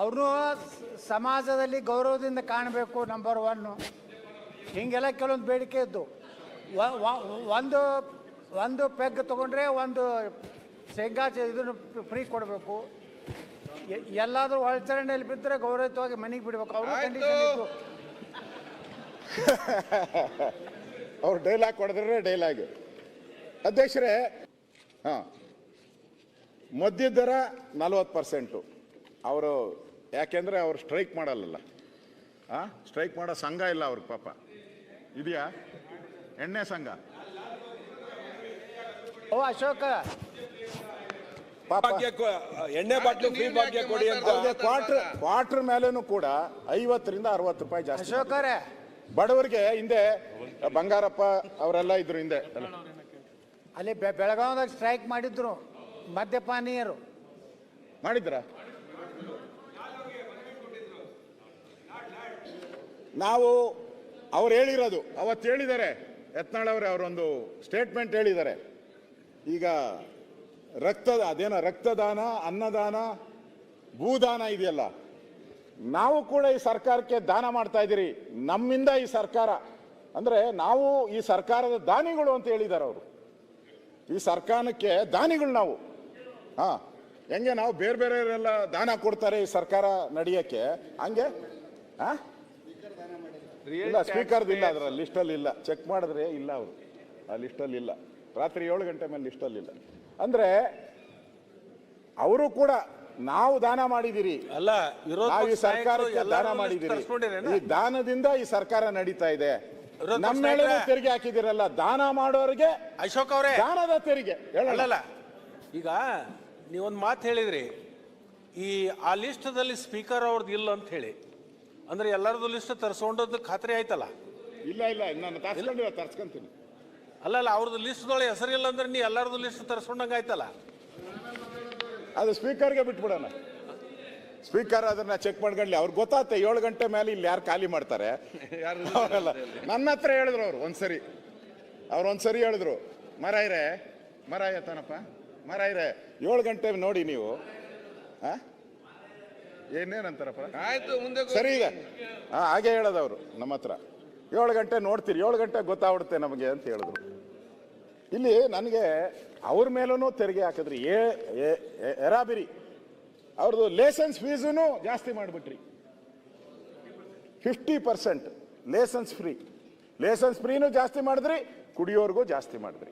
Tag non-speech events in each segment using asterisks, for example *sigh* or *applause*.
ಅವ್ರನ್ನೂ ಸಮಾಜದಲ್ಲಿ ಗೌರವದಿಂದ ಕಾಣಬೇಕು ನಂಬರ್ ಒನ್ನು ಹೀಗೆಲ್ಲ ಕೆಲವೊಂದು ಬೇಡಿಕೆ ಇದ್ದು. ಒಂದು ಒಂದು ಪೆಗ್ ತೊಗೊಂಡ್ರೆ ಒಂದು ಶೇಂಗಾ ಇದನ್ನು ಫ್ರೀ ಕೊಡಬೇಕು. ಎಲ್ಲಾದರೂ ಒಳಚರಣೆಯಲ್ಲಿ ಬಿದ್ದರೆ ಗೌರವಿತವಾಗಿ ಮನೆಗೆ ಬಿಡಬೇಕು. ಅವರು ಕಂಡೀಷನ್ ಅವ್ರು ಡೈಲಾಗ್ ಕೊಡಿದ್ರೆ ಡೈಲಾಗ್ ಅಧ್ಯಕ್ಷರೇ ಹಾಂ. ಮದ್ಯದ ದರ ನಲ್ವತ್ತು ಪರ್ಸೆಂಟು ಅವರು ಯಾಕೆಂದರೆ ಅವ್ರು ಸ್ಟ್ರೈಕ್ ಮಾಡಲ್ಲಲ್ಲ. ಹಾಂ ಸ್ಟ್ರೈಕ್ ಮಾಡೋ ಸಂಘ ಇಲ್ಲ ಅವ್ರಿಗೆ ಪಾಪ. ಇದೆಯಾ? ಎಣ್ಣೆ ಸಂಘ. ಓ ಅಶೋಕ. ಪಾಪ. ಎಣ್ಣೆ ಬಾಟ್ಲು ಫ್ರೀ ಭಾಗ್ಯ ಕೊಡಿ ಅಂತ. ಕ್ವಾರ್ಟರ್ ಕ್ವಾರ್ಟರ್ ಮೇಲೇನು ಕೂಡ ಐವತ್ತರಿಂದ ಅರವತ್ತು ರೂಪಾಯಿ ಜಾಸ್ತಿ ಅಶೋಕರೇ. ಬಡವರಿಗೆ ಹಿಂದೆ ಬಂಗಾರಪ್ಪ ಅವರೆಲ್ಲ ಇದ್ರು ಹಿಂದೆ. ಅಲ್ಲ ಅಲ್ಲಿ ಬೆ- ಬೆಳಗಾವದಾಗ ಸ್ಟ್ರೈಕ್ ಮಾಡಿದ್ರು ಮದ್ಯಪಾನೀಯರು. ಮಾಡಿದ್ರ? ನಾವು ಅವ್ರು ಹೇಳಿರೋದು, ಅವತ್ತು ಹೇಳಿದ್ದಾರೆ. ಯತ್ನಾಳ್ ಅವರೇ ಅವರೊಂದು ಸ್ಟೇಟ್ಮೆಂಟ್ ಹೇಳಿದ್ದಾರೆ. ಈಗ ರಕ್ತದ ಅದೇನೋ ರಕ್ತದಾನ, ಅನ್ನದಾನ, ಭೂದಾನ ಇದೆಯಲ್ಲ, ನಾವು ಕೂಡ ಈ ಸರ್ಕಾರಕ್ಕೆ ದಾನ ಮಾಡ್ತಾ ಇದ್ದೀರಿ. ನಮ್ಮಿಂದ ಈ ಸರ್ಕಾರ, ಅಂದರೆ ನಾವು ಈ ಸರ್ಕಾರದ ದಾನಿಗಳು ಅಂತ ಹೇಳಿದ್ದಾರೆ ಅವರು. ಈ ಸರ್ಕಾರಕ್ಕೆ ದಾನಿಗಳು ನಾವು. ಹಾಂ, ಹೆಂಗೆ ನಾವು ಬೇರೆ ಬೇರೆಯವರೆಲ್ಲ ದಾನ ಕೊಡ್ತಾರೆ ಈ ಸರ್ಕಾರ ನಡೆಯೋಕ್ಕೆ? ಹಂಗೆ, ಹಾ? ಇಲ್ಲ ಸ್ಪೀಕರ್ದು ಇಲ್ಲ ಅದರ ಲಿಸ್ಟಲ್ಲಿ ಇಲ್ಲ. ಚೆಕ್ ಮಾಡಿದ್ರೆ ಇಲ್ಲ ಅವರು. ಆ ಲಿಸ್ಟಲ್ಲಿ ಇಲ್ಲ. ರಾತ್ರಿ ಏಳು ಗಂಟೆ ಮೇಲೆ ಲಿಸ್ಟಲ್ಲಿ ಇಲ್ಲ. ಅಂದ್ರೆ ಅವರು ಕೂಡ ನಾವು ದಾನ ಮಾಡಿದಿರಿ. ಅಲ್ಲ ನಾವು ಈ ಸರ್ಕಾರಕ್ಕೆ ದಾನ ಮಾಡಿದಿರಿ. ಈ ದಾನದಿಂದ ಈ ಸರ್ಕಾರ ನಡೀತಾ ಇದೆ. ನಮ್ಮ ಮೇಲೆ ತೆರಿಗೆ ಹಾಕಿದಿರಲ್ಲ ದಾನ ಮಾಡೋರಿಗೆ ಅಶೋಕ್ ಅವರೇ. ದಾನದ ತೆರಿಗೆ. ಹೇಳಲ್ಲ ಈಗ ನೀವೊಂದು ಮಾತು ಹೇಳಿದ್ರಿ. ಈ ಆ ಲಿಸ್ಟದಲ್ಲಿ ಸ್ಪೀಕರ್ ಅವ್ರದ್ದು ಇಲ್ಲ ಅಂತ ಹೇಳಿ. ಅಂದ್ರೆ ಎಲ್ಲರದು ಲಿಸ್ಟ್ ತರಿಸ್ಕೊಂಡದ್ದು ಖಾತ್ರಿ ಆಯ್ತಲ್ಲ? ಇಲ್ಲ ಇಲ್ಲ ನಾನು ತರ್ಸ್ಕೊಂಡಿಲ್ಲ ತರ್ಸ್ಕೊಂತೀನಿ. ಅಲ್ಲಲ್ಲ ಅವ್ರದ್ದು ಲಿಸ್ಟ್ದೊಳಗೆ ಹೆಸರಿಲ್ಲ ಅಂದ್ರೆ ನೀ ಎಲ್ಲರದು ಲಿಸ್ಟ್ ತರಿಸ್ಕೊಂಡಂಗೆ ಆಯ್ತಲ್ಲ? ಅದು ಸ್ಪೀಕರ್ಗೆ ಬಿಟ್ಬಿಡೋಣ. ಸ್ಪೀಕರ್ ಅದನ್ನ ಚೆಕ್ ಮಾಡ್ಕೊಂಡ್ಲಿ ಅವ್ರಿಗೆ ಗೊತ್ತಾಗುತ್ತೆ ಏಳು ಗಂಟೆ ಮೇಲೆ ಇಲ್ಲಿ ಯಾರು ಖಾಲಿ ಮಾಡ್ತಾರೆ. *laughs* ಅವರೆಲ್ಲ ನನ್ನ ಹತ್ರ ಹೇಳಿದ್ರು ಅವ್ರು ಒಂದ್ಸರಿ. ಅವ್ರು ಒಂದ್ಸರಿ ಹೇಳಿದ್ರು ಮರಾಯ್ರೆ ಮರಾಯ ಮರ ಇರೇ ಏಳು ಗಂಟೆ ನೋಡಿ ನೀವು ಆ? ಏನೇನಂತಾರಪ್ಪ? ಆಯ್ತು ಮುಂದೆ ಸರಿ ಈಗ. ಹಾ ಹಾಗೆ ಹೇಳೋದವರು ನಮ್ಮ ಹತ್ರ. ಏಳು ಗಂಟೆ ನೋಡ್ತೀರಿ ಏಳು ಗಂಟೆ ಗೊತ್ತಾಗ್ಬಿಡುತ್ತೆ ನಮಗೆ ಅಂತ ಹೇಳಿದ್ರು. ಇಲ್ಲಿ ನನಗೆ ಅವ್ರ ಮೇಲೂ ತೆರಿಗೆ ಹಾಕಿದ್ರಿ. ಏ- ಎರಾಬಿರಿ. ಅವ್ರದ್ದು ಲೇಸನ್ಸ್ ಫೀಸೂ ಜಾಸ್ತಿ ಮಾಡಿಬಿಟ್ರಿ. Fifty percent licence free licence ಫ್ರೀನೂ ಜಾಸ್ತಿ ಮಾಡಿದ್ರಿ ಕುಡಿಯೋರ್ಗೂ ಜಾಸ್ತಿ ಮಾಡಿದ್ರಿ.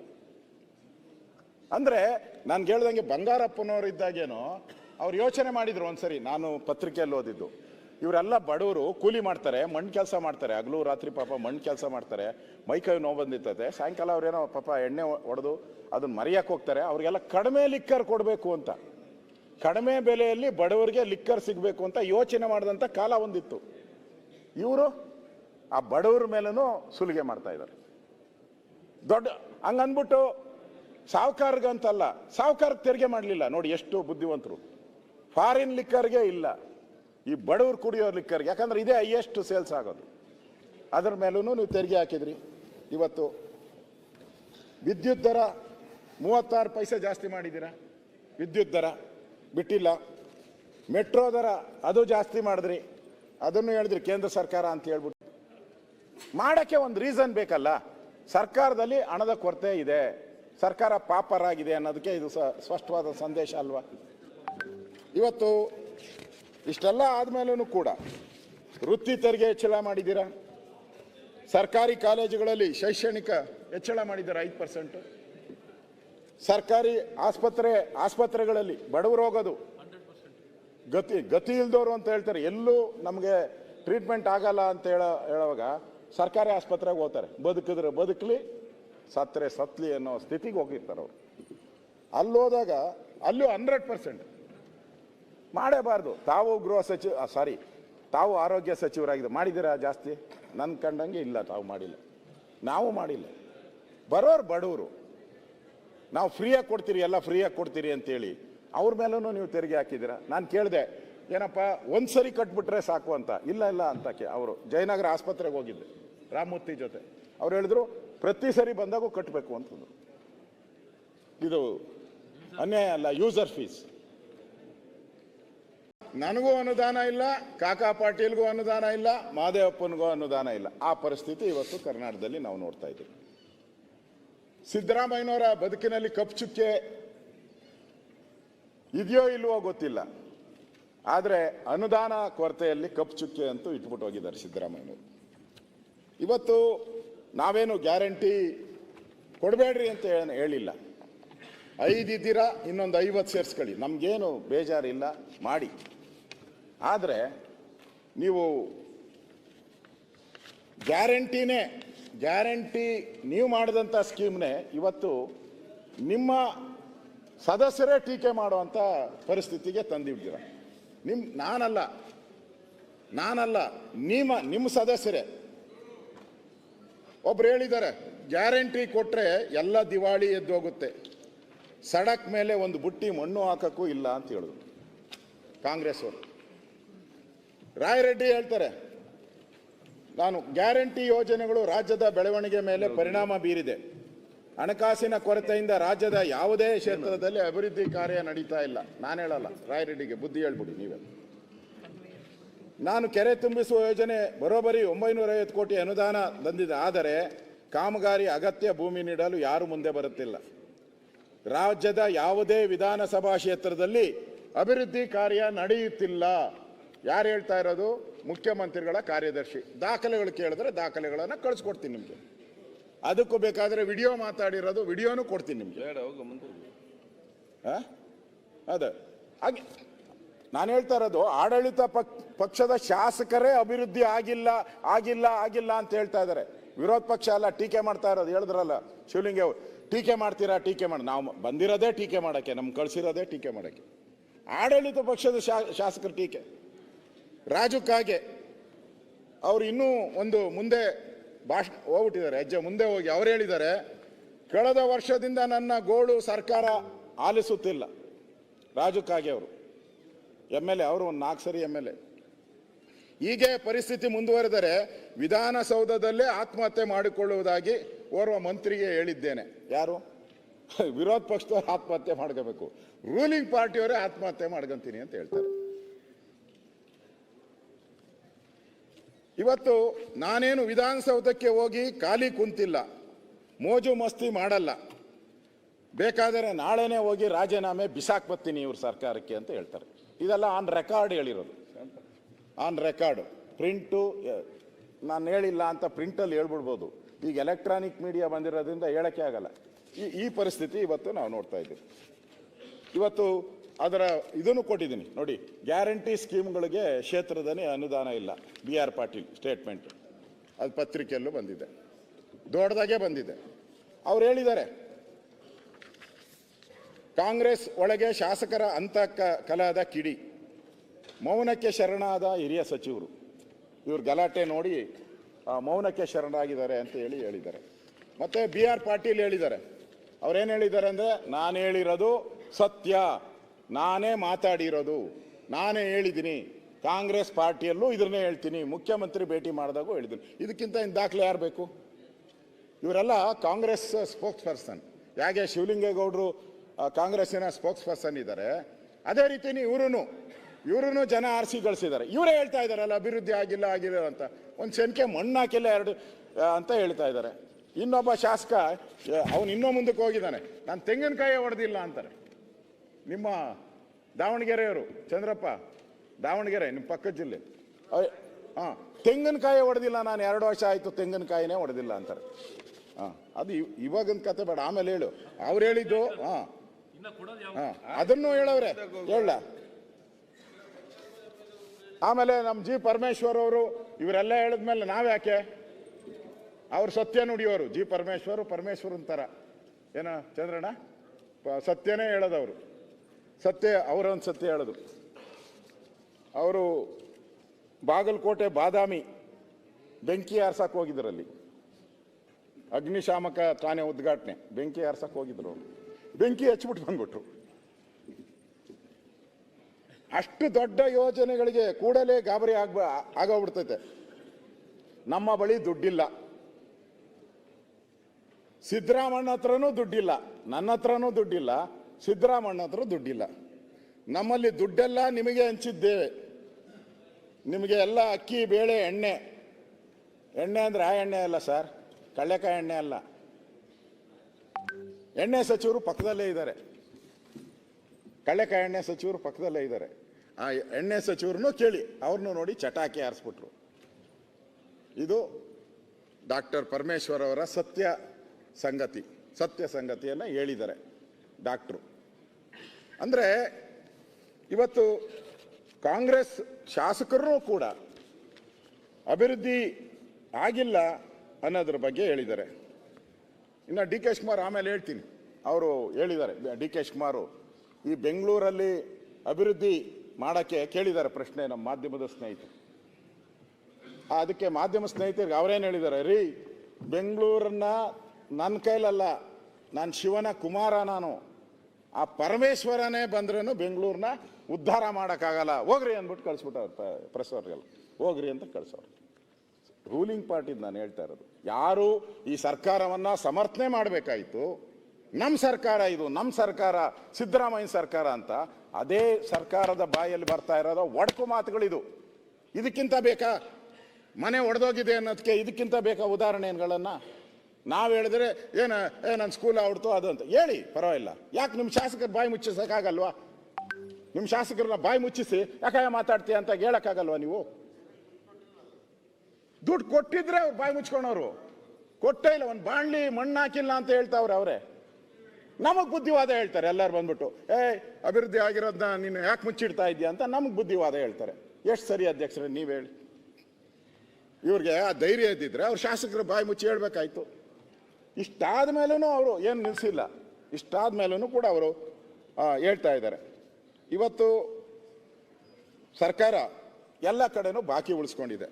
ಅಂದರೆ ನಾನು ಹೇಳ್ದಂಗೆ ಬಂಗಾರಪ್ಪನವ್ರು ಇದ್ದಾಗೇನೋ ಅವ್ರು ಯೋಚನೆ ಮಾಡಿದ್ರು ಒಂದ್ಸರಿ, ನಾನು ಪತ್ರಿಕೆಯಲ್ಲಿ ಓದಿದ್ದು. ಇವರೆಲ್ಲ ಬಡವರು ಕೂಲಿ ಮಾಡ್ತಾರೆ, ಮಣ್ಣು ಕೆಲಸ ಮಾಡ್ತಾರೆ. ಹಗಲು ರಾತ್ರಿ ಪಾಪ ಮಣ್ಣು ಕೆಲಸ ಮಾಡ್ತಾರೆ. ಮೈಕೈ ನೋವು ಬಂದಿರ್ತದೆ. ಸಾಯಂಕಾಲ ಅವ್ರೇನೋ ಪಾಪ ಎಣ್ಣೆ ಹೊಡೆದು ಅದನ್ನ ಮರೆಯಕ್ಕೆ ಹೋಗ್ತಾರೆ. ಅವ್ರಿಗೆಲ್ಲ ಕಡಿಮೆ ಲಿಕ್ಕರ್ ಕೊಡಬೇಕು ಅಂತ. ಕಡಿಮೆ ಬೆಲೆಯಲ್ಲಿ ಬಡವರಿಗೆ ಲಿಕ್ಕರ್ ಸಿಗಬೇಕು ಅಂತ ಯೋಚನೆ ಮಾಡಿದಂಥ ಕಾಲ ಒಂದಿತ್ತು. ಇವರು ಆ ಬಡವರ ಮೇಲೂ ಸುಲಿಗೆ ಮಾಡ್ತಾ ಇದ್ದಾರೆ. ದೊಡ್ಡ ಹಂಗಂದ್ಬಿಟ್ಟು ಸಾವುಕಾರ್ಗಂತಲ್ಲ ಸಾವುಕಾರ್ಗೆ ತೆರಿಗೆ ಮಾಡಲಿಲ್ಲ. ನೋಡಿ ಎಷ್ಟು ಬುದ್ಧಿವಂತರು. ಫಾರಿನ್ ಲಿಕ್ಕರ್ಗೆ ಇಲ್ಲ. ಈ ಬಡವರು ಕುಡಿಯೋ ಲಿಕ್ಕರ್ಗೆ. ಯಾಕಂದ್ರೆ ಇದೇ ಹೈಯೆಸ್ಟ್ ಸೇಲ್ಸ್ ಆಗೋದು. ಅದ್ರ ಮೇಲೂ ನೀವು ತೆರಿಗೆ ಹಾಕಿದ್ರಿ. ಇವತ್ತು ವಿದ್ಯುತ್ ದರ ಮೂವತ್ತಾರು ಪೈಸೆ ಜಾಸ್ತಿ ಮಾಡಿದ್ದೀರಾ? ವಿದ್ಯುತ್ ದರ ಬಿಟ್ಟಿಲ್ಲ. ಮೆಟ್ರೋ ದರ ಅದು ಜಾಸ್ತಿ ಮಾಡಿದ್ರಿ. ಅದನ್ನು ಹೇಳಿದ್ರಿ ಕೇಂದ್ರ ಸರ್ಕಾರ ಅಂತ ಹೇಳ್ಬಿಟ್ಟು. ಮಾಡೋಕ್ಕೆ ಒಂದು ರೀಸನ್ ಬೇಕಲ್ಲ. ಸರ್ಕಾರದಲ್ಲಿ ಹಣದ ಕೊರತೆ ಇದೆ. ಸರ್ಕಾರ ಪಾಪರಾಗಿದೆ ಅನ್ನೋದಕ್ಕೆ ಇದು ಸ್ಪಷ್ಟವಾದ ಸಂದೇಶ ಅಲ್ವಾ? ಇವತ್ತು ಇಷ್ಟೆಲ್ಲ ಆದಮೇಲೂ ಕೂಡ ವೃತ್ತಿ ತೆರಿಗೆ ಹೆಚ್ಚಳ ಮಾಡಿದ್ದೀರಾ? ಸರ್ಕಾರಿ ಕಾಲೇಜುಗಳಲ್ಲಿ ಶೈಕ್ಷಣಿಕ ಹೆಚ್ಚಳ ಮಾಡಿದ್ದಾರೆ ಐದು ಪರ್ಸೆಂಟು? ಸರ್ಕಾರಿ ಆಸ್ಪತ್ರೆ, ಆಸ್ಪತ್ರೆಗಳಲ್ಲಿ ಬಡವರು ಹೋಗೋದು ಗತಿ ಗತಿ ಇಲ್ದವರು ಅಂತ ಹೇಳ್ತಾರೆ. ಎಲ್ಲೂ ನಮಗೆ ಟ್ರೀಟ್ಮೆಂಟ್ ಆಗಲ್ಲ ಅಂತ ಹೇಳೋ, ಹೇಳುವಾಗ ಸರ್ಕಾರಿ ಆಸ್ಪತ್ರೆಗೆ ಹೋಗ್ತಾರೆ. ಬದುಕಿದ್ರೆ ಬದುಕಲಿ, ಸತ್ತರೆ ಸತ್ಲಿ ಅನ್ನೋ ಸ್ಥಿತಿಗೆ ಹೋಗಿರ್ತಾರೆ ಅವರು. ಅಲ್ಲಿ ಹೋದಾಗ ಅಲ್ಲೂ ಹಂಡ್ರೆಡ್ ಪರ್ಸೆಂಟ್. ಮಾಡೇಬಾರ್ದು. ತಾವು ಗೃಹ ಸಚಿವ ಸಾರಿ ತಾವು ಆರೋಗ್ಯ ಸಚಿವರಾಗಿದ್ದು, ಮಾಡಿದ್ದೀರಾ ಜಾಸ್ತಿ? ನನ್ನ ಕಂಡಂಗೆ ಇಲ್ಲ, ತಾವು ಮಾಡಿಲ್ಲ. ನಾವು ಮಾಡಿಲ್ಲ. ಬರೋರು ಬಡವರು. ನಾವು ಫ್ರೀಯಾಗಿ ಕೊಡ್ತೀರಿ, ಎಲ್ಲ ಫ್ರೀಯಾಗಿ ಕೊಡ್ತೀರಿ ಅಂತೇಳಿ, ಅವ್ರ ಮೇಲೂ ನೀವು ತೆರಿಗೆ ಹಾಕಿದ್ದೀರಾ? ನಾನು ಕೇಳಿದೆ, ಏನಪ್ಪ ಒಂದ್ಸರಿ ಕಟ್ಬಿಟ್ರೆ ಸಾಕು ಅಂತ. ಇಲ್ಲ ಇಲ್ಲ ಅಂತ ಅವರು. ಜಯನಗರ ಆಸ್ಪತ್ರೆಗೆ ಹೋಗಿದ್ದೆ, ರಾಮಮೂರ್ತಿ ಜೊತೆ. ಅವ್ರು ಹೇಳಿದ್ರು, ಪ್ರತಿ ಸರಿ ಬಂದಾಗೂ ಕಟ್ಟಬೇಕು ಅಂತಂದರು. ಇದು ಅನ್ಯಾಯ ಅಲ್ಲ ಯೂಸರ್ ಫೀಸ್ ನನಗೂ ಅನುದಾನ ಇಲ್ಲ, ಕಾಕಾ ಪಾಟೀಲ್ಗೂ ಅನುದಾನ ಇಲ್ಲ, ಮಾದೇವಪ್ಪನಿಗೂ ಅನುದಾನ ಇಲ್ಲ. ಆ ಪರಿಸ್ಥಿತಿ ಇವತ್ತು ಕರ್ನಾಟಕದಲ್ಲಿ ನಾವು ನೋಡ್ತಾ ಇದ್ದೀವಿ. ಸಿದ್ದರಾಮಯ್ಯನವರ ಬದುಕಿನಲ್ಲಿ ಕಪ್ಪು ಚುಕ್ಕೆ ಇದೆಯೋ ಇಲ್ವೋ ಗೊತ್ತಿಲ್ಲ. ಆದರೆ ಅನುದಾನ ಕೊರತೆಯಲ್ಲಿ ಕಪ್ಪು ಚುಕ್ಕೆ ಅಂತೂ ಇಟ್ಬಿಟ್ಟು ಹೋಗಿದ್ದಾರೆ ಸಿದ್ದರಾಮಯ್ಯನವರು. ಇವತ್ತು ನಾವೇನು ಗ್ಯಾರಂಟಿ ಕೊಡಬೇಡ್ರಿ ಅಂತ ಹೇಳಿಲ್ಲ. ಐದು ಇದ್ದೀರಾ, ಇನ್ನೊಂದು ಐವತ್ತು ಸೇರಿಸ್ಕೊಳ್ಳಿ. ನಮಗೇನು ಬೇಜಾರಿಲ್ಲ, ಮಾಡಿ. ಆದರೆ ನೀವು ಗ್ಯಾರಂಟಿನೇ, ಗ್ಯಾರಂಟಿ ನೀವು ಮಾಡಿದಂಥ ಸ್ಕೀಮ್ನೇ ಇವತ್ತು ನಿಮ್ಮ ಸದಸ್ಯರೇ ಟೀಕೆ ಮಾಡುವಂಥ ಪರಿಸ್ಥಿತಿಗೆ ತಂದಿದ್ದೀರ. ನಿಮ್ಮ ನಾನಲ್ಲ ನಾನಲ್ಲ, ನಿಮ್ಮ ನಿಮ್ಮ ಸದಸ್ಯರೇ. ಒಬ್ರು ಹೇಳಿದ್ದಾರೆ, ಗ್ಯಾರಂಟಿ ಕೊಟ್ಟರೆ ಎಲ್ಲ ದಿವಾಳಿ ಎದ್ದೋಗುತ್ತೆ. ಸಡಕ್ ಮೇಲೆ ಒಂದು ಬುಟ್ಟಿ ಮಣ್ಣು ಹಾಕೋಕ್ಕೂ ಇಲ್ಲ ಅಂತ ಹೇಳಿದ್ರು ಕಾಂಗ್ರೆಸ್ ಅವರು ರಾಯರೆಡ್ಡಿ ಹೇಳ್ತಾರೆ, ನಾನು ಗ್ಯಾರಂಟಿ ಯೋಜನೆಗಳು ರಾಜ್ಯದ ಬೆಳವಣಿಗೆ ಮೇಲೆ ಪರಿಣಾಮ ಬೀರಿದೆ. ಹಣಕಾಸಿನ ಕೊರತೆಯಿಂದ ರಾಜ್ಯದ ಯಾವುದೇ ಕ್ಷೇತ್ರದಲ್ಲಿ ಅಭಿವೃದ್ಧಿ ಕಾರ್ಯ ನಡೀತಾ ಇಲ್ಲ. ನಾನು ಹೇಳಲ್ಲ, ರಾಯರೆಡ್ಡಿಗೆ ಬುದ್ಧಿ ಹೇಳ್ಬಿಡಿ ನೀವೇ. ನಾನು ಕೆರೆ ತುಂಬಿಸುವ ಯೋಜನೆ ಬರೋಬ್ಬರಿ ಒಂಬೈನೂರ ಐವತ್ತು ಕೋಟಿ ಅನುದಾನ ಬಂದಿದೆ ಆದರೆ ಕಾಮಗಾರಿ ಅಗತ್ಯ ಭೂಮಿ ನೀಡಲು ಯಾರು ಮುಂದೆ ಬರುತ್ತಿಲ್ಲ. ರಾಜ್ಯದ ಯಾವುದೇ ವಿಧಾನಸಭಾ ಕ್ಷೇತ್ರದಲ್ಲಿ ಅಭಿವೃದ್ಧಿ ಕಾರ್ಯ ನಡೆಯುತ್ತಿಲ್ಲ. ಯಾರು ಹೇಳ್ತಾ ಇರೋದು? ಮುಖ್ಯಮಂತ್ರಿಗಳ ಕಾರ್ಯದರ್ಶಿ. ದಾಖಲೆಗಳು ಕೇಳಿದ್ರೆ ದಾಖಲೆಗಳನ್ನು ಕಳಿಸ್ಕೊಡ್ತೀನಿ ನಿಮಗೆ. ಅದಕ್ಕೂ ಬೇಕಾದರೆ ವಿಡಿಯೋ ಮಾತಾಡಿರೋದು ವಿಡಿಯೋನು ಕೊಡ್ತೀನಿ ನಿಮಗೆ. ಹಾಂ? ಅದೇ. ಹಾಗೆ ನಾನು ಹೇಳ್ತಾ ಇರೋದು ಆಡಳಿತ ಪಕ್ ಪಕ್ಷದ ಶಾಸಕರೇ ಅಭಿವೃದ್ಧಿ ಆಗಿಲ್ಲ ಆಗಿಲ್ಲ ಆಗಿಲ್ಲ ಅಂತ ಹೇಳ್ತಾ ಇದ್ದಾರೆ. ವಿರೋಧ ಪಕ್ಷ ಅಲ್ಲ ಟೀಕೆ ಮಾಡ್ತಾ ಇರೋದು ಹೇಳಿದ್ರಲ್ಲ ಶಿವಲಿಂಗೇ ಅವ್ರು. ಟೀಕೆ ಮಾಡ್ತೀರಾ ಟೀಕೆ ಮಾಡಿ ನಾವು ಬಂದಿರೋದೇ ಟೀಕೆ ಮಾಡೋಕ್ಕೆ ನಮ್ಗೆ ಕಳಿಸಿರೋದೇ ಟೀಕೆ ಮಾಡೋಕ್ಕೆ. ಆಡಳಿತ ಪಕ್ಷದ ಶಾ ಶಾಸಕರ ಟೀಕೆ. ರಾಜು ಅವರು ಇನ್ನೂ ಒಂದು ಮುಂದೆ ಭಾಷಣ ಹೋಗ್ಬಿಟ್ಟಿದ್ದಾರೆ. ಹೆಜ್ಜೆ ಮುಂದೆ ಹೋಗಿ ಅವ್ರು ಹೇಳಿದ್ದಾರೆ, ಕಳೆದ ವರ್ಷದಿಂದ ನನ್ನ ಗೋಳು ಸರ್ಕಾರ ಆಲಿಸುತ್ತಿಲ್ಲ. ರಾಜು ಅವರು, ಎಂ ಎಲ್ ಎ, ಅವರು ಒಂದು ನಾಲ್ಕು ಸರಿ ಎಂ ಎಲ್ ಎ. ಹೀಗೆ ಪರಿಸ್ಥಿತಿ ಮುಂದುವರೆದರೆ ವಿಧಾನಸೌಧದಲ್ಲೇ ಆತ್ಮಹತ್ಯೆ ಮಾಡಿಕೊಳ್ಳುವುದಾಗಿ ಓರ್ವ ಮಂತ್ರಿಗೆ ಹೇಳಿದ್ದೇನೆ. ಯಾರು? *laughs* ವಿರೋಧ ಪಕ್ಷದವರು ಆತ್ಮಹತ್ಯೆ ಮಾಡ್ಕೋಬೇಕು. ರೂಲಿಂಗ್ ಪಾರ್ಟಿಯವರೇ ಆತ್ಮಹತ್ಯೆ ಮಾಡ್ಕೊಂತೀನಿ ಅಂತ ಹೇಳ್ತಾರೆ. ಇವತ್ತು ನಾನೇನು ವಿಧಾನಸೌಧಕ್ಕೆ ಹೋಗಿ ಖಾಲಿ ಕುಂತಿಲ್ಲ, ಮೋಜು ಮಸ್ತಿ ಮಾಡಲ್ಲ. ಬೇಕಾದರೆ ನಾಳೆನೇ ಹೋಗಿ ರಾಜೀನಾಮೆ ಬಿಸಾಕ್ ಬರ್ತೀನಿ ಇವ್ರ ಸರ್ಕಾರಕ್ಕೆ ಅಂತ ಹೇಳ್ತಾರೆ. ಇದೆಲ್ಲ ಆನ್ ರೆಕಾರ್ಡ್ ಹೇಳಿರೋದು. ಆನ್ ರೆಕಾರ್ಡ್ ಪ್ರಿಂಟು ನಾನು ಹೇಳಿಲ್ಲ ಅಂತ ಪ್ರಿಂಟಲ್ಲಿ ಹೇಳ್ಬಿಡ್ಬೋದು. ಈಗ ಎಲೆಕ್ಟ್ರಾನಿಕ್ ಮೀಡಿಯಾ ಬಂದಿರೋದ್ರಿಂದ ಹೇಳೋಕ್ಕೆ ಆಗಲ್ಲ. ಈ ಈ ಪರಿಸ್ಥಿತಿ ಇವತ್ತು ನಾವು ನೋಡ್ತಾ ಇದ್ದೀವಿ. ಇವತ್ತು ಅದರ ಇದನ್ನು ಕೊಟ್ಟಿದ್ದೀನಿ. ನೋಡಿ, ಗ್ಯಾರಂಟಿ ಸ್ಕೀಮ್ಗಳಿಗೆ ಕ್ಷೇತ್ರದಲ್ಲಿ ಅನುದಾನ ಇಲ್ಲ. B R Patil statement. ಅದು ಪತ್ರಿಕೆಯಲ್ಲೂ ಬಂದಿದೆ. ದೊಡ್ಡದಾಗೆ ಬಂದಿದೆ. ಅವ್ರು ಹೇಳಿದ್ದಾರೆ. ಕಾಂಗ್ರೆಸ್ ಒಳಗೆ ಶಾಸಕರ ಅಂತ ಕಲಾದ ಕಿಡಿ. ಮೌನಕ್ಕೆ ಶರಣಾದ ಹಿರಿಯ ಸಚಿವರು. ಇವರು ಗಲಾಟೆ ನೋಡಿ ಮೌನಕ್ಕೆ ಶರಣಾಗಿದ್ದಾರೆ ಅಂತ ಹೇಳಿ ಹೇಳಿದ್ದಾರೆ. ಮತ್ತೆ ಬಿ ಆರ್ ಪಾಟೀಲ್ ಹೇಳಿದ್ದಾರೆ. ಅವ್ರೇನು ಹೇಳಿದ್ದಾರೆ ಅಂದರೆ, ನಾನು ಹೇಳಿರೋದು ಸತ್ಯ. ನಾನೇ ಮಾತಾಡಿರೋದು, ನಾನೇ ಹೇಳಿದ್ದೀನಿ, ಕಾಂಗ್ರೆಸ್ ಪಾರ್ಟಿಯಲ್ಲೂ ಇದನ್ನೇ ಹೇಳ್ತೀನಿ, ಮುಖ್ಯಮಂತ್ರಿ ಭೇಟಿ ಮಾಡಿದಾಗೂ ಹೇಳಿದ್ದೀನಿ. ಇದಕ್ಕಿಂತ ಇನ್ನು ದಾಖಲೆ ಯಾರು ಬೇಕು? ಇವರೆಲ್ಲ ಕಾಂಗ್ರೆಸ್ ಸ್ಪೋಕ್ಸ್ ಪರ್ಸನ್ ಯಾಕೆ ಶಿವಲಿಂಗೇಗೌಡರು ಕಾಂಗ್ರೆಸ್ಸಿನ ಸ್ಪೋಕ್ಸ್ ಪರ್ಸನ್ ಇದ್ದಾರೆ, ಅದೇ ರೀತಿ ಇವರು ಇವ್ರೂ ಜನ ಆರಿಸಿ ಗಳಿಸಿದ್ದಾರೆ. ಇವರೇ ಹೇಳ್ತಾ ಇದ್ದಾರಲ್ಲ, ಅಭಿವೃದ್ಧಿ ಆಗಿಲ್ಲ ಆಗಿಲ್ಲ ಅಂತ. ಒಂದು ಸಂಖ್ಯೆ ಮಣ್ಣು ಹಾಕಿಲ್ಲ, ಎರಡು ಅಂತ ಹೇಳ್ತಾ ಇದ್ದಾರೆ. ಇನ್ನೊಬ್ಬ ಶಾಸಕ ಅವನು ಇನ್ನೂ ಮುಂದಕ್ಕೆ ಹೋಗಿದ್ದಾನೆ. ನಾನು ತೆಂಗಿನಕಾಯಿ ಹೊಡೆದಿಲ್ಲ ಅಂತಾರೆ. ನಿಮ್ಮ ದಾವಣಗೆರೆಯವರು ಚಂದ್ರಪ್ಪ ದಾವಣಗೆರೆ ನಿಮ್ಮ ಪಕ್ಕದ ಜಿಲ್ಲೆ. ಹಾಂ. ತೆಂಗಿನಕಾಯಿ ಹೊಡೆದಿಲ್ಲ ನಾನು ಎರಡು ವರ್ಷ ಆಯಿತು ತೆಂಗಿನಕಾಯಿನೇ ಹೊಡೆದಿಲ್ಲ ಅಂತಾರೆ. ಹಾಂ ಅದು ಇವ್- ಇವಾಗಿನ ಕತೆ ಬೇಡ ಆಮೇಲೆ ಹೇಳು. ಅವ್ರು ಹೇಳಿದ್ದು ಹಾಂ. ಹಾಂ ಅದನ್ನು ಹೇಳವ್ರೆ ಹೇಳ. ಆಮೇಲೆ ನಮ್ಮ ಜಿ ಪರಮೇಶ್ವರ್ ಅವರು ಇವರೆಲ್ಲ ಹೇಳಿದ್ಮೇಲೆ ನಾವ್ಯಾಕೆ? ಅವ್ರು ಸತ್ಯ ನುಡಿಯೋರು ಜಿ ಪರಮೇಶ್ವರು ಪರಮೇಶ್ವರ್ ಥರ ಏನ ಚಂದ್ರಣ್ಣ? ಸತ್ಯನೇ ಹೇಳೋದವರು. ಸತ್ಯ ಅವರೊಂದು ಸತ್ಯ ಹೇಳೋದು. ಅವರು ಬಾಗಲಕೋಟೆ ಬಾದಾಮಿ ಬೆಂಕಿ ಆರ್ಸಕ್ಕೆ ಹೋಗಿದ್ರಲ್ಲಿ. ಅಗ್ನಿಶಾಮಕ ಠಾಣೆ ಉದ್ಘಾಟನೆ, ಬೆಂಕಿ ಆರ್ಸಕ್ಕೆ ಹೋಗಿದ್ರು. ಬೆಂಕಿ ಹಚ್ಬಿಟ್ಟು ಬಂದ್ಬಿಟ್ರು. ಅಷ್ಟು ದೊಡ್ಡ ಯೋಜನೆಗಳಿಗೆ ಕೂಡಲೇ ಗಾಬರಿ ಆಗ ಆಗೋಗ್ಬಿಡ್ತೈತೆ. ನಮ್ಮ ಬಳಿ ದುಡ್ಡಿಲ್ಲ. ಸಿದ್ದರಾಮಣ್ಣ ಹತ್ರನೂ ದುಡ್ಡಿಲ್ಲ, ನನ್ನ ಹತ್ರನೂ ದುಡ್ಡಿಲ್ಲ. ಸಿದ್ದರಾಮಣ್ಣ ಹತ್ರ ದುಡ್ಡಿಲ್ಲ. ನಮ್ಮಲ್ಲಿ ದುಡ್ಡೆಲ್ಲ ನಿಮಗೆ ಹಂಚಿದ್ದೇವೆ. ನಿಮಗೆ ಎಲ್ಲ ಅಕ್ಕಿ, ಬೇಳೆ, ಎಣ್ಣೆ. ಎಣ್ಣೆ ಅಂದ್ರೆ ಆ ಎಣ್ಣೆ ಅಲ್ಲ ಸರ್ ಕಳ್ಳೆಕಾಯಿ ಎಣ್ಣೆ ಅಲ್ಲ. ಎಣ್ಣೆ ಸಚಿವರು ಪಕ್ಕದಲ್ಲೇ ಇದ್ದಾರೆ. ಕಳ್ಳೆಕಾಯಿ ಎಣ್ಣೆ ಸಚಿವರು ಪಕ್ಕದಲ್ಲೇ ಇದ್ದಾರೆ. ಆ ಎಣ್ಣೆ ಸಚಿವರನ್ನು ಕೇಳಿ, ಅವ್ರನ್ನೂ ನೋಡಿ ಚಟಾಕಿ ಆರಿಸ್ಬಿಟ್ರು. ಇದು ಡಾಕ್ಟರ್ ಪರಮೇಶ್ವರ್ ಅವರ ಸತ್ಯ ಸಂಗತಿ, ಸತ್ಯ ಸಂಗತಿಯನ್ನು ಹೇಳಿದ್ದಾರೆ ಡಾಕ್ಟ್ರು. ಅಂದರೆ ಇವತ್ತು ಕಾಂಗ್ರೆಸ್ ಶಾಸಕರೂ ಕೂಡ ಅಭಿವೃದ್ಧಿ ಆಗಿಲ್ಲ ಅನ್ನೋದ್ರ ಬಗ್ಗೆ ಹೇಳಿದ್ದಾರೆ. ಇನ್ನು ಡಿ ಕೆ ಶಿವಕುಮಾರ್ ಆಮೇಲೆ ಹೇಳ್ತೀನಿ. ಅವರು ಹೇಳಿದ್ದಾರೆ. ಡಿ ಕೆ ಶಿವಕುಮಾರು ಈ ಬೆಂಗಳೂರಲ್ಲಿ ಅಭಿವೃದ್ಧಿ ಮಾಡೋಕ್ಕೆ ಕೇಳಿದ್ದಾರೆ ಪ್ರಶ್ನೆ ನಮ್ಮ ಮಾಧ್ಯಮದ ಸ್ನೇಹಿತರು. ಅದಕ್ಕೆ ಮಾಧ್ಯಮ ಸ್ನೇಹಿತರಿಗೆ ಅವರೇನು ಹೇಳಿದ್ದಾರೆ? ರೀ, ಬೆಂಗಳೂರನ್ನ ನನ್ನ ಕೈಲಲ್ಲ, ನಾನು ಶಿವನ ಕುಮಾರ ನಾನು. ಆ ಪರಮೇಶ್ವರನೇ ಬಂದ್ರೂ ಬೆಂಗಳೂರನ್ನ ಉದ್ಧಾರ ಮಾಡೋಕ್ಕಾಗಲ್ಲ. ಹೋಗ್ರಿ ಅಂದ್ಬಿಟ್ಟು ಕಳಿಸ್ಬಿಟ್ಟವ್ರು ಪ್ರೆಸ್ ಅವ್ರಿಗೆಲ್ಲ ಹೋಗ್ರಿ ಅಂತ ಕಳಿಸೋರು ರೂಲಿಂಗ್ ಪಾರ್ಟಿದ್ ನಾನು ಹೇಳ್ತಾ ಇರೋದು. ಯಾರು ಈ ಸರ್ಕಾರವನ್ನು ಸಮರ್ಥನೆ ಮಾಡಬೇಕಾಯಿತು ನಮ್ಮ ಸರ್ಕಾರ ಇದು ನಮ್ಮ ಸರ್ಕಾರ, ಸಿದ್ದರಾಮಯ್ಯ ಸರ್ಕಾರ ಅಂತ, ಅದೇ ಸರ್ಕಾರದ ಬಾಯಲ್ಲಿ ಬರ್ತಾ ಇರೋದು ಒಡಕು ಮಾತುಗಳಿದು. ಇದಕ್ಕಿಂತ ಬೇಕಾ ಮನೆ ಒಡೆದೋಗಿದೆ ಅನ್ನೋದಕ್ಕೆ ಇದಕ್ಕಿಂತ ಬೇಕಾ ಉದಾಹರಣೆಗಳನ್ನ? ನಾವು ಹೇಳಿದ್ರೆ, ಏನು, ಏ ನನ್ನ ಸ್ಕೂಲ್ ಆಡ್ತು ಅದು ಅಂತ. ಹೇಳಿ, ಪರವಾಗಿಲ್ಲ. ಯಾಕೆ ನಿಮ್ಮ ಶಾಸಕರ ಬಾಯಿ ಮುಚ್ಚಿಸೋಕ್ಕಾಗಲ್ವಾ? ನಿಮ್ಮ ಶಾಸಕರನ್ನ ಬಾಯಿ ಮುಚ್ಚಿಸಿ, ಯಾಕೆ ಮಾತಾಡ್ತೀಯ ಅಂತ ಹೇಳೋಕ್ಕಾಗಲ್ವಾ ನೀವು? ದುಡ್ಡು ಕೊಟ್ಟಿದ್ರೆ ಅವ್ರು ಬಾಯಿ ಮುಚ್ಕೊಂಡವ್ರು ಕೊಟ್ಟೇ ಇಲ್ಲ, ಒಂದು ಬಾಣ್ಲಿ ಮಣ್ಣು ಹಾಕಿಲ್ಲ ಅಂತ ಹೇಳ್ತಾವ್ರೆ ಅವರೇ. ನಮಗೆ ಬುದ್ಧಿವಾದ ಹೇಳ್ತಾರೆ, ಎಲ್ಲರೂ ಬಂದ್ಬಿಟ್ಟು. ಏ, ಅಭಿವೃದ್ಧಿ ಆಗಿರೋದನ್ನ ನೀನು ಯಾಕೆ ಮುಚ್ಚಿಡ್ತಾ ಇದೀಯ ಅಂತ ನಮಗೆ ಬುದ್ಧಿವಾದ ಹೇಳ್ತಾರೆ. ಎಷ್ಟು ಸರಿ ಅಧ್ಯಕ್ಷರೇ, ನೀವು ಹೇಳಿ. ಇವ್ರಿಗೆ ಆ ಧೈರ್ಯ ಇದ್ದಿದ್ರೆ ಅವ್ರು ಶಾಸಕರು ಬಾಯಿ ಮುಚ್ಚಿ ಹೇಳ್ಬೇಕಾಯ್ತು. ಇಷ್ಟಾದ ಮೇಲೂ ಅವರು ಏನು ನಿಲ್ಲಿಸಿಲ್ಲ ಇಷ್ಟಾದ ಮೇಲೂ ಕೂಡ ಅವರು ಹೇಳ್ತಾ ಇದ್ದಾರೆ. ಇವತ್ತು ಸರ್ಕಾರ ಎಲ್ಲ ಕಡೆನೂ ಬಾಕಿ ಉಳಿಸ್ಕೊಂಡಿದೆ.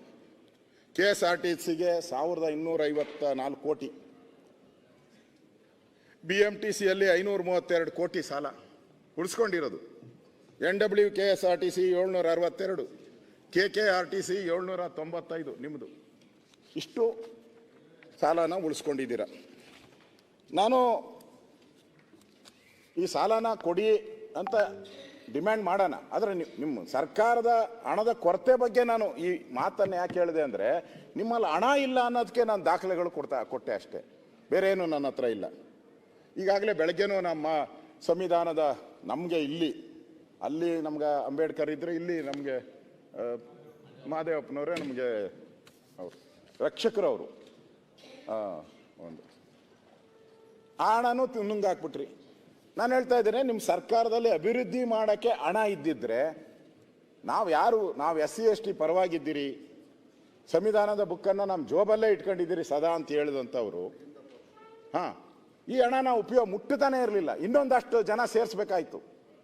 ಕೆ ಎಸ್ ಆರ್ ಟಿ ಸಿಗೆ ಸಾವಿರದ ಇನ್ನೂರೈವತ್ತ ನಾಲ್ಕು ಕೋಟಿ. ಬಿ ಎಂ ಟಿ ಸಿಯಲ್ಲಿ ಐನೂರ ಮೂವತ್ತೆರಡು ಕೋಟಿ ಸಾಲ ಉಳಿಸ್ಕೊಂಡಿರೋದು. N W K S R T C ಏಳ್ನೂರ ಅರವತ್ತೆರಡು, K K R T C ಏಳ್ನೂರ ತೊಂಬತ್ತೈದು ನಿಮ್ಮದು ಇಷ್ಟು ಸಾಲನ ಉಳಿಸ್ಕೊಂಡಿದ್ದೀರ. ನಾನು ಈ ಸಾಲನ ಕೊಡಿ ಅಂತ ಡಿಮ್ಯಾಂಡ್ ಮಾಡೋಣ. ಆದರೆ ನಿಮ್ಮ ಸರ್ಕಾರದ ಹಣದ ಕೊರತೆ ಬಗ್ಗೆ ನಾನು ಈ ಮಾತನ್ನು ಯಾಕೆ ಹೇಳಿದೆ ಅಂದರೆ ನಿಮ್ಮಲ್ಲಿ ಹಣ ಇಲ್ಲ ಅನ್ನೋದಕ್ಕೆ ನಾನು ದಾಖಲೆಗಳು ಕೊಡ್ತಾ ಕೊಟ್ಟೆ ಅಷ್ಟೇ. ಬೇರೆ ಏನು ನನ್ನ ಹತ್ರ ಇಲ್ಲ. ಈಗಾಗಲೇ ಬೆಳಗ್ಗೆನೂ ನಮ್ಮ ಸಂವಿಧಾನದ ನಮಗೆ ಇಲ್ಲಿ ಅಲ್ಲಿ ನಮ್ಗೆ ಅಂಬೇಡ್ಕರ್ ಇದ್ದರೆ ಇಲ್ಲಿ ನಮಗೆ ಮಹಾದೇವಪ್ಪನವರೇ ನಮಗೆ ಅವರು ರಕ್ಷಕರವರು. ಆ, ಒಂದು. ಹಣನೂ ನುಂಗಾಕ್ಬಿಟ್ರಿ ನಾನು ಹೇಳ್ತಾ ಇದ್ದೇನೆ ನಿಮ್ಮ ಸರ್ಕಾರದಲ್ಲಿ ಅಭಿವೃದ್ಧಿ ಮಾಡೋಕ್ಕೆ ಹಣ ಇದ್ದಿದ್ರೆ ನಾವು ಯಾರು, ನಾವು ಎಸ್ ಸಿ ಎಸ್ ಟಿ ಪರವಾಗಿದ್ದೀರಿ, ಸಂವಿಧಾನದ ಬುಕ್ಕನ್ನು ನಮ್ಮ ಜೋಬಲ್ಲೇ ಇಟ್ಕೊಂಡಿದ್ದೀರಿ ಸದಾ ಅಂತ ಹೇಳಿದಂಥವ್ರು. ಹಾಂ, ಈ ಹಣ ನಾವು ಉಪಯೋಗ ಮುಟ್ಟುತ್ತಾನೆ ಇರಲಿಲ್ಲ. ಇನ್ನೊಂದಷ್ಟು ಜನ ಸೇರಿಸ್ಬೇಕಾಯ್ತು.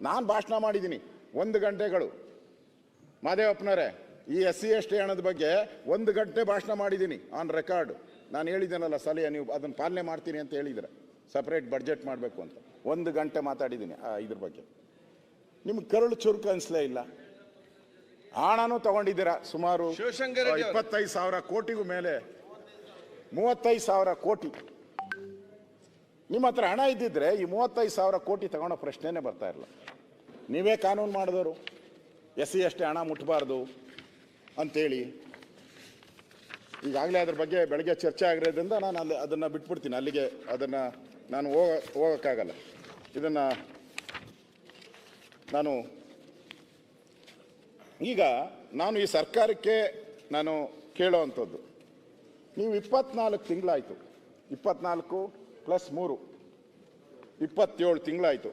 ನಾನು ಭಾಷಣ ಮಾಡಿದ್ದೀನಿ, ಒಂದು ಗಂಟೆಗಳು. ಮಾದೇವಪ್ಪನವರೇ, ಈ ಎಸ್ ಸಿ ಎಸ್ ಟಿ ಹಣದ ಬಗ್ಗೆ ಒಂದು ಗಂಟೆ ಭಾಷಣ ಮಾಡಿದ್ದೀನಿ ಆನ್ ರೆಕಾರ್ಡ್ ನಾನು ಹೇಳಿದ್ದೇನಲ್ಲ, ಸಲಹೆ ನೀವು ಅದನ್ನು ಪಾಲನೆ ಮಾಡ್ತೀನಿ ಅಂತ ಹೇಳಿದ್ರೆ. ಸಪ್ರೇಟ್ ಬಡ್ಜೆಟ್ ಮಾಡಬೇಕು ಅಂತ. ಒಂದು ಗಂಟೆ ಮಾತಾಡಿದ್ದೀನಿ ಇದ್ರ ಬಗ್ಗೆ. ನಿಮ್ಗೆ ಕರಳು ಚುರುಕು ಅನಿಸ್ಲೇ ಇಲ್ಲ? ಹಣನೂ ತಗೊಂಡಿದ್ದೀರಾ ಸುಮಾರು ಇಪ್ಪತ್ತೈದು ಸಾವಿರ ಕೋಟಿಗೂ ಮೇಲೆ? ಮೂವತ್ತೈದು ಸಾವಿರ ಕೋಟಿ. ನಿಮ್ಮ ಹತ್ರ ಹಣ ಇದ್ದಿದ್ರೆ ಈ ಮೂವತ್ತೈದು ಸಾವಿರ ಕೋಟಿ ತಗೊಳ್ಳೋ ಪ್ರಶ್ನೆನೇ ಬರ್ತಾ ಇರಲ್ಲ. ನೀವೇ ಕಾನೂನು ಮಾಡಿದವರು. ಎಸ್ ಸಿ ಎಷ್ಟೇ ಹಣ ಮುಟ್ಟಬಾರ್ದು ಅಂತೇಳಿ. ಈಗಾಗಲೇ ಅದ್ರ ಬಗ್ಗೆ ಬೆಳಗ್ಗೆ ಚರ್ಚೆ ಆಗಿರೋದ್ರಿಂದ ನಾನು ಅಲ್ಲಿ ಅದನ್ನು ಬಿಟ್ಬಿಡ್ತೀನಿ ಅಲ್ಲಿಗೆ ಅದನ್ನು ನಾನು ಹೋಗ, ಹೋಗೋಕ್ಕಾಗಲ್ಲ. ಇದನ್ನು ನಾನು ಈಗ ನಾನು ಈ ಸರ್ಕಾರಕ್ಕೆ ನಾನು ಕೇಳೋವಂಥದ್ದು ನೀವು ಇಪ್ಪತ್ನಾಲ್ಕು ತಿಂಗಳಾಯಿತು. ಇಪ್ಪತ್ನಾಲ್ಕು ಪ್ಲಸ್ ಮೂರು. ಇಪ್ಪತ್ತೇಳು ತಿಂಗಳಾಯಿತು.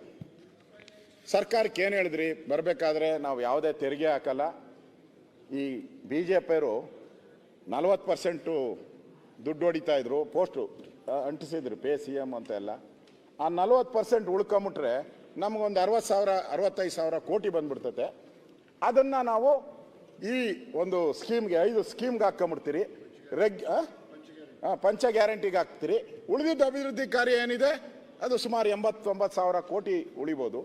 ಸರ್ಕಾರಕ್ಕೆ ಏನು ಹೇಳಿದ್ರಿ? ಬರಬೇಕಾದ್ರೆ ನಾವು ಯಾವುದೇ ತೆರಿಗೆ ಹಾಕಲ್ಲ. ಈ ಬಿ ಜೆ ಪಿಯವರು ನಲ್ವತ್ತು ಪರ್ಸೆಂಟು ದುಡ್ಡು ಹೊಡಿತಾ ಇದ್ರು ಪೋಸ್ಟು ಅಂಟಿಸಿದ್ರು, ಪೇ ಸಿ ಎಂ ಅಂತ ಎಲ್ಲ ಆ ನಲ್ವತ್ತು ಪರ್ಸೆಂಟ್ ಉಳ್ಕೊಂಬಿಟ್ರೆ ನಮಗೊಂದು ಅರವತ್ತು ಸಾವಿರ, ಅರವತ್ತೈದು ಸಾವಿರ ಕೋಟಿ ಬಂದ್ಬಿಡ್ತತೆ. ಅದನ್ನು ನಾವು ಈ ಒಂದು ಸ್ಕೀಮ್ಗೆ, ಐದು ಸ್ಕೀಮ್ಗೆ ಹಾಕೊಂಬಿಡ್ತೀರಿ. ರೆಗ್ ಪಂಚ ಗ್ಯಾರಂಟಿಗೆ ಹಾಕ್ತೀರಿ. ಉಳಿದಿದ್ದ ಅಭಿವೃದ್ಧಿ ಕಾರ್ಯ ಏನಿದೆ? ಅದು ಸುಮಾರು ಎಂಬತ್ತೊಂಬತ್ತು ಸಾವಿರ ಕೋಟಿ ಉಳಿಬೋದು.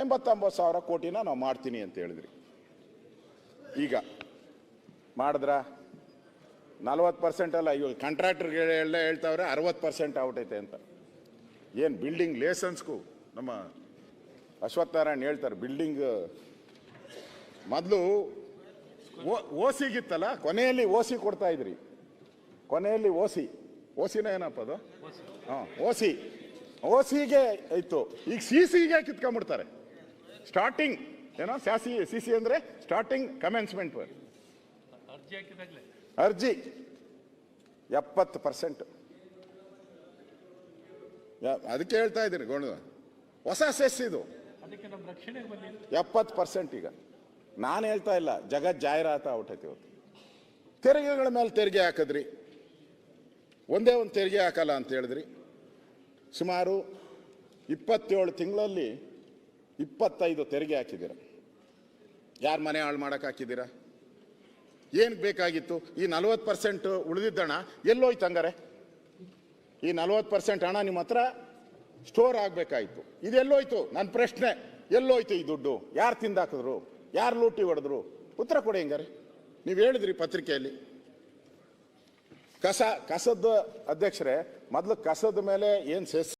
ಎಂಬತ್ತೊಂಬತ್ತು ಸಾವಿರ ಕೋಟಿನ ನಾವು ಮಾಡ್ತೀನಿ ಅಂತ ಹೇಳಿದ್ರಿ. ಈಗ, ಮಾಡಿದ್ರ? ನಲ್ವತ್ತು ಪರ್ಸೆಂಟ್ ಅಲ್ಲ ಇವಾಗ ಕಾಂಟ್ರಾಕ್ಟರ್ಗಳೆಲ್ಲ ಹೇಳ್ತಾವ್ರೆ ಅರವತ್ತು ಪರ್ಸೆಂಟ್ ಆಗ್ಬಿಟೈತೆ ಅಂತ. ಏನು ಬಿಲ್ಡಿಂಗ್ ಲೇಸನ್ಸ್ಗೂ ನಮ್ಮ ಅಶ್ವತ್ಥನಾರಾಯಣ ಹೇಳ್ತಾರೆ ಬಿಲ್ಡಿಂಗ್ ಮೊದಲು ಓ ಸಿಗಿತ್ತಲ್ಲ ಕೊನೆಯಲ್ಲಿ ಓಸಿ ಕೊಡ್ತಾ ಇದ್ರಿ. ಕೊನೆಯಲ್ಲಿ ಓಸಿ. ಓಸಿನ ಏನಪ್ಪ ಅದು? ಹಾಂ, ಓಸಿ. ಸಿಗೆ ಇತ್ತು. ಈಗ ಸಿ ಸಿಗೆ ಕಿತ್ಕೊಂಡ್ಬಿಡ್ತಾರೆ. ಸ್ಟಾರ್ಟಿಂಗ್ ಏನೋ ಸ್ಯಾಸಿ ಸಿ ಸಿ ಅಂದರೆ ಸ್ಟಾರ್ಟಿಂಗ್ ಕಮೆನ್ಸ್ಮೆಂಟ್ ಅರ್ಜಿ. ಎಪ್ಪತ್ತು ಪರ್ಸೆಂಟ್ ಅದಕ್ಕೆ ಹೇಳ್ತಾ ಇದ್ದೀನಿ ಗೋಣ. ಹೊಸ ಸೆಸ್ ಇದು. ಎಪ್ಪತ್ತು ಪರ್ಸೆಂಟ್ ಈಗ. ನಾನು ಹೇಳ್ತಾ ಇಲ್ಲ ಜಗತ್ ಜಾಹೀರಾತ ಆಗ್ಬಿಟ್ಟೈತಿ ಇವತ್ತು. ತೆರಿಗೆಗಳ ಮೇಲೆ ತೆರಿಗೆ ಹಾಕಿದ್ರಿ. ಒಂದೇ ಒಂದು ತೆರಿಗೆ ಹಾಕಲ್ಲ ಅಂತ ಹೇಳಿದ್ರಿ. ಸುಮಾರು ಇಪ್ಪತ್ತೇಳು ತಿಂಗಳಲ್ಲಿ ಇಪ್ಪತ್ತೈದು ತೆರಿಗೆ ಹಾಕಿದ್ದೀರ. ಯಾರು ಮನೆ ಹಾಳು ಮಾಡೋಕೆ ಹಾಕಿದ್ದೀರಾ? ಏನಕ್ಕೆ ಬೇಕಾಗಿತ್ತು? ಈ ನಲ್ವತ್ತು ಪರ್ಸೆಂಟ್ ಉಳಿದಿದ್ದಣ, ಎಲ್ಲೋಯ್ತು ಹಂಗಾರೆ? ಈ ನಲ್ವತ್ತು ಪರ್ಸೆಂಟ್ ಹಣ ನಿಮ್ಮ ಹತ್ರ ಸ್ಟೋರ್ ಇದು ಇದೆಲ್ಲೋಯ್ತು ನನ್ನ ಪ್ರಶ್ನೆ. ಎಲ್ಲೋಯ್ತು ಈ ದುಡ್ಡು? ಯಾರು ತಿಂದಾಕಿದ್ರು? ಯಾರು ಲೂಟಿ ಹೊಡೆದ್ರು? ಉತ್ತರ ಕೊಡಿ ಹಂಗಾರೆ. ನೀವು ಹೇಳಿದ್ರಿ ಪತ್ರಿಕೆಯಲ್ಲಿ. ಕಸ, ಕಸದ ಅಧ್ಯಕ್ಷರೇ, ಮೊದಲು ಕಸದ ಮೇಲೆ ಏನು ಸೆಸ್